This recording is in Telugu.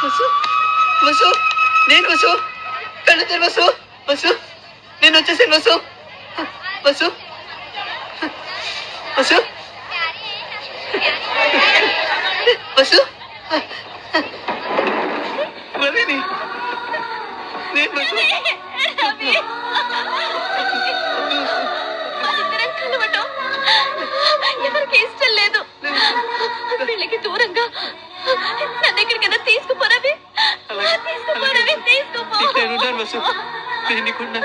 వసు వసు నేను వసు కళ్ళు తెరి వసు నేను వచ్చేసాను వసు వసు వసు వసు. ఇష్టం లేదు. వీళ్ళకి దూరంగా నన్ను ఎక్కడికైనా తీసుకు నేను ఉంటాను బస్సు. నేను నీకున్నా